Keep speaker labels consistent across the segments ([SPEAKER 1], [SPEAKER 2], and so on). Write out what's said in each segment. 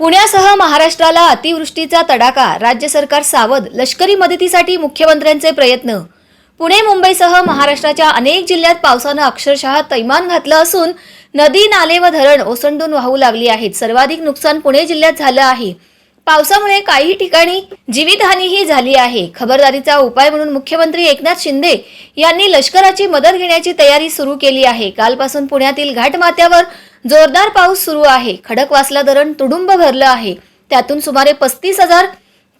[SPEAKER 1] पुण्यासह महाराष्ट्राला अतिवृष्टीचा तडाखा. राज्य सरकार सावध लष्करी मदतीसाठी मुख्यमंत्र्यांचे प्रयत्न. पुणे मुंबईसह महाराष्ट्राच्या अनेक जिल्ह्यात पावसानं अक्षरशः तैमान घातलं असून नदी नाले व धरण ओसंडून वाहू लागली आहेत. सर्वाधिक नुकसान पुणे जिल्ह्यात झालं आहे. पावसामुळे काही ठिकाणी जीवितहानीही झाली आहे. खबरदारीचा उपाय म्हणून मुख्यमंत्री एकनाथ शिंदे यांनी लष्कराची मदत घेण्याची तयारी सुरू केली आहे. कालपासून पुण्यातील घाटमाथ्यावर जोरदार पाऊस सुरू आहे. खडकवासला धरण तुडुंब भरलं आहे. त्यातून सुमारे पस्तीस हजार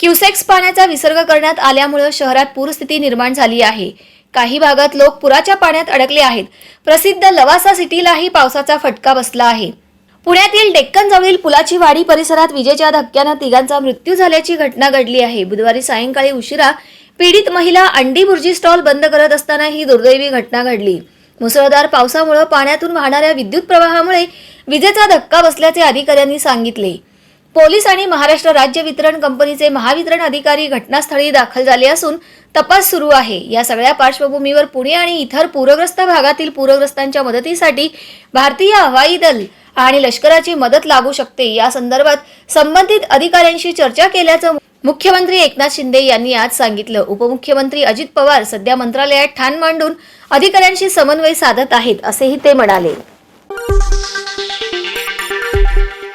[SPEAKER 1] क्युसेक्स पाण्याचा विसर्ग करण्यात आल्यामुळे शहरात पूरस्थिती निर्माण झाली आहे. काही भागात लोक पुराच्या पाण्यात अडकले आहेत. प्रसिद्ध लवासा सिटीलाही पावसाचा फटका बसला आहे. पुण्यातील डेक्कन जवळील पुलाची वाडी परिसरात विजेच्या धक्क्यानं तिघांचा मृत्यू झाल्याची घटना घडली आहे. बुधवारी सायंकाळी उशिरा पीडित महिला अंडी बुर्जी स्टॉल बंद करत असताना ही दुर्दैवी घटना घडली. मुसळधार पावसामुळे पाण्यातून वाहणाऱ्या विद्युत प्रवाहामुळे विजेचा धक्का बसल्याचे अधिकाऱ्यांनी सांगितले. पोलीस आणि महाराष्ट्र राज्य वितरण कंपनीचे महावितरण अधिकारी घटनास्थळी दाखल झाले असून तपास सुरू आहे. या सगळ्या पार्श्वभूमीवर पुणे आणि इतर पूरग्रस्त भागातील पूरग्रस्तांच्या मदतीसाठी भारतीय हवाई दल आणि लष्कराची मदत लागू शकते. या संदर्भात संबंधित अधिकाऱ्यांशी चर्चा केल्याचं मुख्यमंत्री एकनाथ शिंदे यांनी आज सांगितलं. उपमुख्यमंत्री अजित पवार सध्या मंत्रालयात ठाण मांडून अधिकाऱ्यांशी समन्वय साधत आहेत असेही ते म्हणाले.